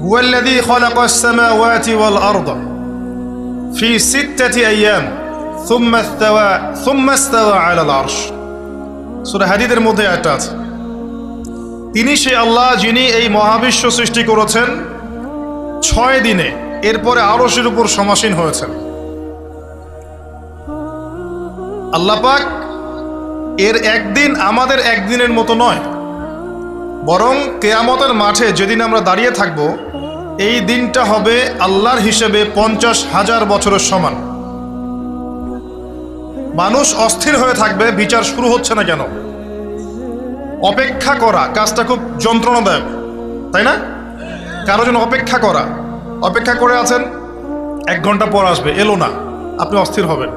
هو الذي خلق السماوات والأرض في ستة أيام ثم استوى ثم استوى على العرش সূরা হাদিদের মধ্যে একটা আছে তিনি সেই আল্লাহ যিনি এই মহাবিশ্ব সৃষ্টি করেছেন ছয় দিনে এরপরে আরশের উপর সমাসীন হয়েছেন আল্লাহ পাক এর একদিন আমাদের একদিনের মতো নয় বরং কেয়ামতের মাঠে যেদিন আমরা দাঁড়িয়ে থাকব এই দিনটা হবে আল্লাহর হিসেবে পঞ্চাশ হাজার বছরের সমান। মানুষ অস্থির হয়ে থাকবে, বিচার শুরু হচ্ছে না কেন? অপেক্ষা করা, কাজটা খুব যন্ত্রণাদায়ক, তাই না? কারও জন্য অপেক্ষা করা। অপেক্ষা করে আছেন, এক ঘণ্টা পর আসবে, এলো না, আপনি অস্থির হবেন।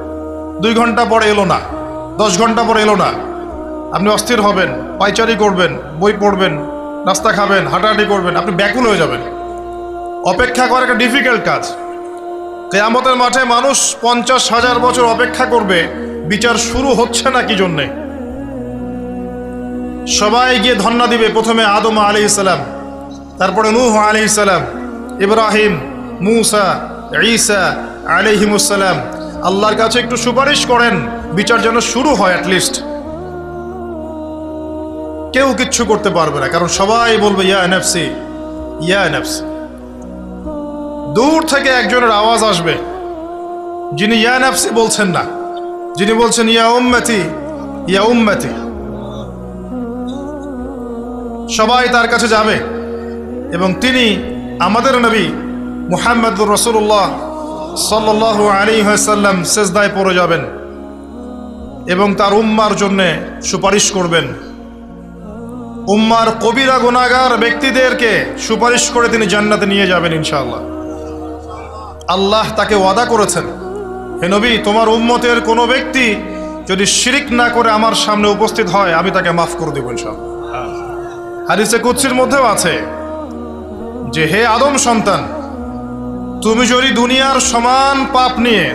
দুই ঘণ্টা পর এলো না, দশ ঘণ্টা পর এলো না, আপনি অস্থির হবেন, পাইচারি করবেন, বই পড়বেন, নাস্তা খাবেন, হাঁটাহাঁটি করবেন, আপনি ব্যাকুল হয়ে যাবেন। অপেক্ষা করা একটা ডিফিকাল্ট কাজ। কেয়ামতের মাঠে মানুষ পঞ্চাশ হাজার বছর অপেক্ষা করবে, বিচার শুরু হচ্ছে না কি জন্যে? সবাই গিয়ে ধন্না দিবে, প্রথমে আদম আলি ইসালাম তারপরে নূহ আলি ইসালাম ইব্রাহিম, মুসা, ঈসা আলিহিমুসালাম আল্লাহর কাছে একটু সুপারিশ করেন, বিচার যেন শুরু হয় অ্যাটলিস্ট কেউ কিচ্ছু করতে পারবে না, কারণ সবাই বলবে, ইয়া এনএফসি ইয়া এনএফসি দূর থেকে একজনের আওয়াজ আসবে, যিনি ইয়া এনএফসি বলছেন না, যিনি বলছেন, ইয়া উম্মতি ইয়া উম্মতি। সবাই তার কাছে যাবে, এবং তিনি আমাদের নবী মুহাম্মদুর রসুল্লাহ সাল্লাহ আলী সাল্লাম সেজদায় পড়ে যাবেন এবং তার উম্মার জন্যে সুপারিশ করবেন। উম্মার কবিরা গুনাগার ব্যক্তিদেরকে সুপারিশ করে তিনি জান্নাতে নিয়ে যাবেন ইনশাআল্লাহ। আল্লাহ তাকে ওয়াদা করেছেন, হে নবী, তোমার উম্মতের কোনো ব্যক্তি যদি শিরিক না করে আমার সামনে উপস্থিত হয়, আমি তাকে মাফ করে দেবো ইনশাআল্লাহ। হাদিসে কুৎসির মধ্যেও আছে যে, হে আদম সন্তান, তুমি যদি দুনিয়ার সমান পাপ নিয়ে,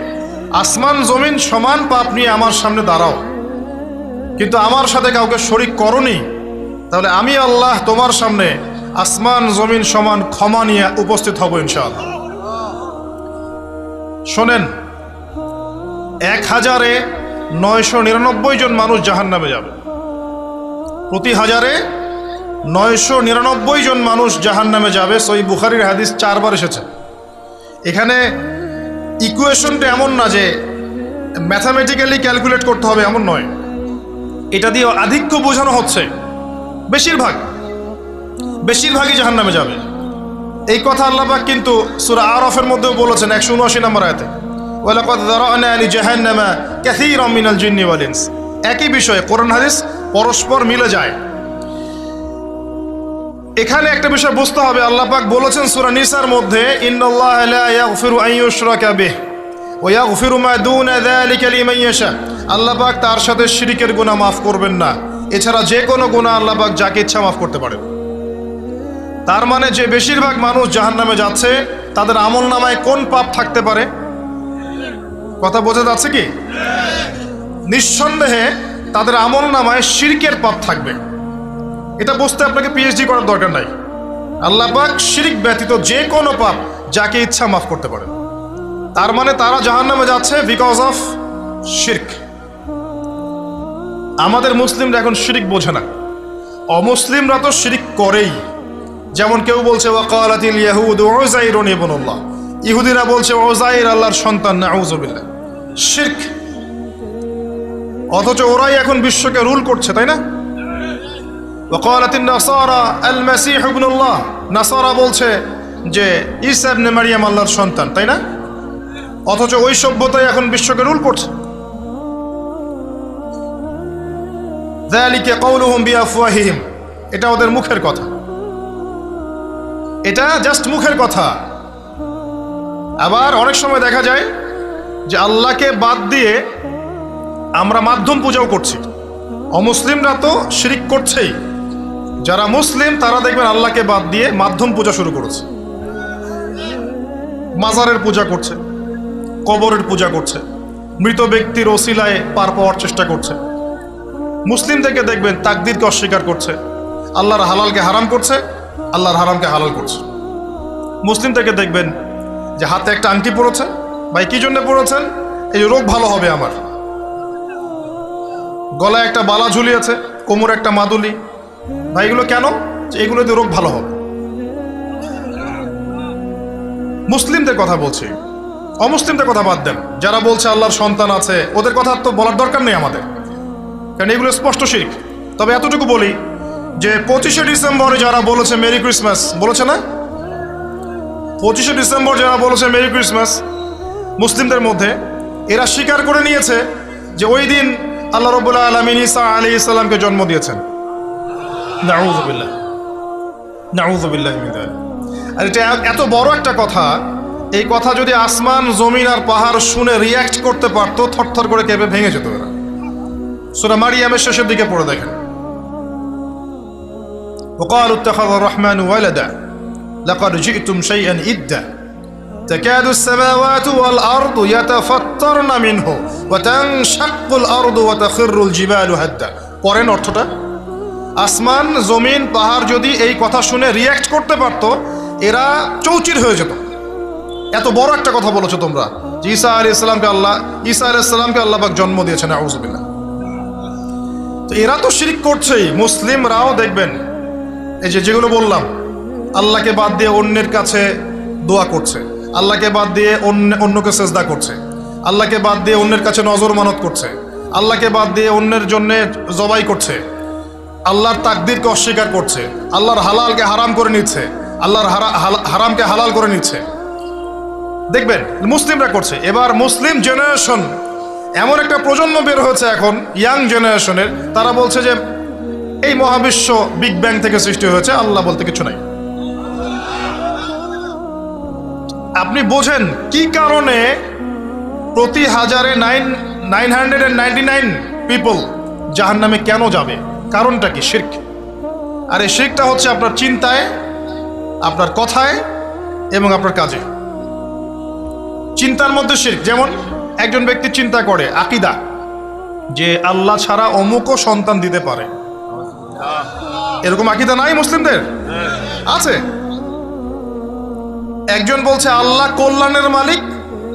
আসমান জমিন সমান পাপ নিয়ে আমার সামনে দাঁড়াও, কিন্তু আমার সাথে কাউকে শরিক করনি, তাহলে আমি আল্লাহ তোমার সামনে আসমান জমিন সমান ক্ষমা নিয়ে উপস্থিত হব ইনশাআল্লাহ। শোনেন, এক হাজারে নয়শো নিরানব্বই জন মানুষ জাহান নামে যাবে। প্রতি হাজারে নয়শো নিরানব্বই জন মানুষ জাহান নামে যাবে সই বুখারির হাদিস চারবার এসেছে। এখানে ইকুয়েশনটা এমন না যে ম্যাথামেটিক্যালি ক্যালকুলেট করতে হবে, এমন নয়। এটা দিয়ে আধিক্য বোঝানো হচ্ছে। বেশিরভাগ, বেশিরভাগই জাহান নামে যাবে। এই কথা আল্লাহবাক কিন্তু সুরা আরফের মধ্যেও বলেছেন, একশো উনআশি নম্বর আয়তে। একই বিষয়ে কোরআন হাদিস পরস্পর মিলে যায়। এখানে একটা বিষয় বুঝতে হবে, আল্লাহ পাক বলেছেন সূরা নিসার মধ্যে আল্লাহ পাক তার সাথে শিরিকের গুনাহ মাফ করবেন না। এছাড়া যে কোনো গুনাহ আল্লাহ পাক যাকে ইচ্ছা মাফ করতে পারেন। তার মানে যে বেশিরভাগ মানুষ জাহান্নামে যাচ্ছে, তাদের আমল নামায় কোন পাপ থাকতে পারে? কথা বোঝা যাচ্ছে কি? নিঃসন্দেহে তাদের আমল নামায় শিরকের পাপ থাকবে। এটা বুঝতে আপনাকে পিএইচডি করার দরকার নাই। আল্লাহ পাক শিরিক ব্যতীত যে কোনো পাপ যাকে ইচ্ছা মাফ করতে পারেন। তার মানে তারা জাহান্নামে যাচ্ছে বিকজ অফ শির্ক আমাদের মুসলিমরা এখন শিরিক বোঝে না। অমুসলিমরা তো শিরিক করেই। যেমন কেউ বলছে ওয়াকালাতিল ইয়াহুদ ওজাইরুন ইবনুল্লাহ ইহুদিরা বলছে ওজাইর আল্লাহর সন্তান নাউজুবিল্লাহ শিরক অথচ ওরাই এখন বিশ্বকে রুল করছে তাই না ওয়াকালাতিন নাসারা আল মাসিহ ইবনুল্লাহ নাসারা বলছে যে ঈসা ইবনে মারিয়াম আল্লাহর সন্তান তাই না অথচ ওই সভ্যতাই এখন বিশ্বকে রুল করছে ذلك قولهم بأفواههم এটা ওদের মুখের কথা এটা জাস্ট মুখের কথা। আবার অনেক সময় দেখা যায় যে আল্লাহকে বাদ দিয়ে আমরা মাধ্যম পূজাও করছি। অমুসলিমরা তো শিরিক করছেই। যারা মুসলিম, তারা দেখবেন আল্লাহকে বাদ দিয়ে মাধ্যম পূজা শুরু করেছে। মাজারের পূজা করছে, কবরের পূজা করছে, মৃত ব্যক্তির ওসিলায় পার পাওয়ার চেষ্টা করছে। মুসলিম থেকে দেখবেন তাকদিরকে অস্বীকার করছে, আল্লাহর হালালকে হারাম করছে আল্লাহর হারামকে হালাল করছে। মুসলিম থেকে দেখবেন যে হাতে একটা আংটি পড়েছে ভাই, কি জন্য পড়েছেন এই রোগ ভালো হবে আমার। গলায় একটা বালা ঝুলিয়েছে, কোমর একটা মাদুলি। ভাই, এগুলো কেন? যে এগুলোতে রোগ ভালো হবে। মুসলিমদের কথা বলছি। অমুসলিমদের কথা বাদ দেন। যারা বলছে আল্লাহর সন্তান আছে, ওদের কথা তো বলার দরকার নেই আমাদের। কারণ এগুলো স্পষ্ট শিখ তবে এতটুকু বলি যে পঁচিশে ডিসেম্বরে যারা বলেছে মেরি ক্রিসমাস বলেছে না? পঁচিশে ডিসেম্বর যারা বলেছে মেরি ক্রিসমাস মুসলিমদের মধ্যে এরা স্বীকার করে নিয়েছে যে ওই দিন আল্লাহ রবুল্লাহ আলমিন ইসা আলী ইসলামকে জন্ম দিয়েছেন। নাউজুবিল্লাহ। আর এটা এত বড় একটা কথা এই কথা যদি আসমান জমিন আর পাহাড় শুনে রিয়াক্ট করতে পারতো থরথর করে কেঁপে ভেঙে যেত এরা। সুরা মারিয়ামের শেষের দিকে পড়ে দেখেন। وقالوا اتخذ الرحمن ولدا لقد جئتم شيئا إدا تكاد السماوات والأرض يتفطرن منه وتنشق الأرض وتخر الجبال هدا পরেন অর্থটা আসমান জমিন পাহাড় যদি এই কথা শুনে রিয়াক্ট করতে পারতো এরা চৌচির হয়ে যেত এত বড় একটা কথা বলেছো তোমরা যে ঈসা আলী ইসলামকে আল্লাহ ঈসা আলী ইসলামকে আল্লাহ পাক জন্ম দিয়েছেন আউজুবিল্লাহ তো এরা তো শিরিক করছেই মুসলিমরাও দেখবেন এই যে যেগুলো বললাম, আল্লাহকে বাদ দিয়ে অন্যের কাছে দোয়া করছে, আল্লাহকে বাদ দিয়ে অন্য, অন্যকে সেজদা করছে, আল্লাহকে বাদ দিয়ে অন্যের কাছে নজর মানত করছে, আল্লাহকে বাদ দিয়ে অন্যের জন্য জবাই করছে, আল্লাহর তাকদিরকে অস্বীকার করছে, আল্লাহর হালালকে হারাম করে নিচ্ছে, আল্লাহর হারামকে হালাল করে নিচ্ছে। দেখবেন, মুসলিমরা করছে। এবার মুসলিম জেনারেশন এমন একটা প্রজন্ম বের হয়েছে এখন ইয়াং জেনারেশনের তারা বলছে যে এই মহাবিশ্ব বিগ ব্যাং থেকে সৃষ্টি হয়েছে, আল্লাহ বলতে কিছু নাই। আপনি বোঝেন কি কারণে প্রতি হাজারে nine nine hundred and ninety nine people জাহান নামে কেন যাবে? কারণটা কি? শির্ক। আর এই শির্কটা হচ্ছে আপনার চিন্তায়, আপনার কথায় এবং আপনার কাজে। চিন্তার মধ্যে শির্ক। যেমন একজন ব্যক্তি চিন্তা করে, আকিদা, যে আল্লাহ ছাড়া অমুকও সন্তান দিতে পারে। এরকম আকিদা নাই মুসলিমদের? আছে। একজন বলছে, আল্লাহ কল্যাণের মালিক,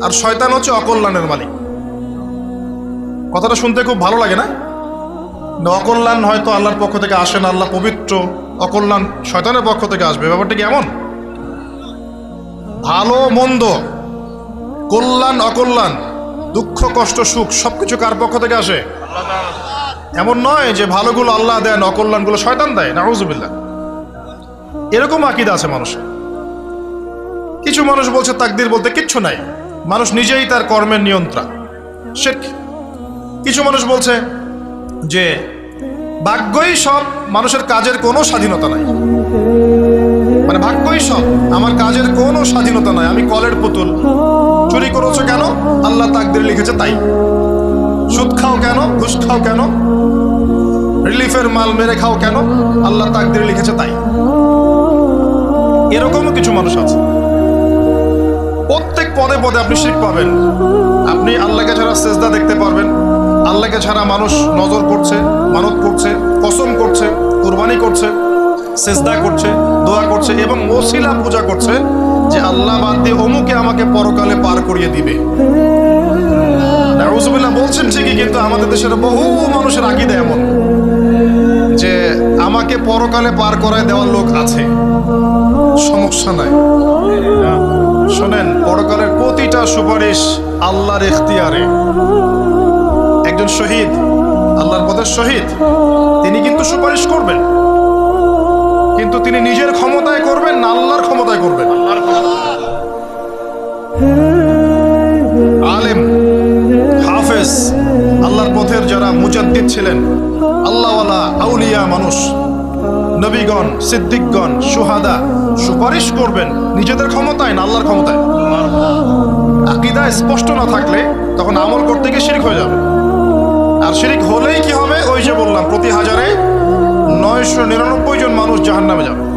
আর শয়তান হচ্ছে অকল্যাণের মালিক। কথাটা শুনতে খুব ভালো লাগে না? অকল্যাণ হয়তো আল্লাহর পক্ষ থেকে আসে না, আল্লাহ পবিত্র, অকল্যাণ শয়তানের পক্ষ থেকে আসবে। ব্যাপারটা কি এমন? ভালো, মন্দ, কল্যাণ, অকল্যাণ, দুঃখ, কষ্ট, সুখ, সবকিছু কার পক্ষ থেকে আসে? এমন নয় যে ভালোগুলো আল্লাহ দেন অকল্যাণগুলো শয়তান দেয়। নাউজুবিল্লাহ। এরকম আকিদা আছে মানুষের। কিছু মানুষ বলছে, তাকদির বলতে কিচ্ছু নাই। মানুষ নিজেই তার কর্মের নিয়ন্ত্রণ শেখ কিছু মানুষ বলছে যে, ভাগ্যই সব, মানুষের কাজের কোনো স্বাধীনতা নাই। মানে ভাগ্যই সব, আমার কাজের কোনো স্বাধীনতা নাই। আমি কলের পুতুল। চুরি করেছ কেন? আল্লাহ তাকদির লিখেছে তাই। সুদ খাও কেন? ঘুষ খাও কেন? রিলিফের মাল মেরে খাও কেন? আল্লাহ তাকদির লিখেছে তাই। এরকমও কিছু মানুষ আছে। প্রত্যেক পদে পদে আপনি শিখ পাবেন। আপনি আল্লাহকে ছাড়া সেজদা দেখতে পারবেন। আল্লাহকে ছাড়া মানুষ নজর করছে, মানত করছে, কসম করছে, কুরবানি করছে, সেজদা করছে, দোয়া করছে এবং ওসিলা পূজা করছে যে আল্লাহ বাদ দিয়ে অমুকে আমাকে পরকালে পার করিয়ে দিবে। কিন্তু আমাদের দেশের বহু মানুষের আকিদা এমন যে আমাকে পরকালে পার করায় দেওয়ার লোক আছে। সমস্যা নাই। শোনেন, পরকালের প্রতিটা সুপারিশ আল্লাহর এখতিয়ারে একজন শহীদ, আল্লাহর পথের শহীদ, তিনি কিন্তু সুপারিশ করবেন। কিন্তু তিনি নিজের ক্ষমতায় করবেন না, আল্লাহর ক্ষমতায় করবেন। আলেম ছিলেন। আল্লাহওয়ালা আউলিয়া মানুষ। নবীগণ, সিদ্দিকগণ, সুহাদা, সুপারিশ করবেন নিজেদের ক্ষমতায় না আল্লাহর ক্ষমতায়। আকিদা স্পষ্ট না থাকলে তখন আমল করতে গিয়ে শিরিক হয়ে যাবে। আর শিরিক হলেই কি হবে? ওই যে বললাম, প্রতি হাজারে নয়শো নিরানব্বই জন মানুষ জাহান নামে যাবে।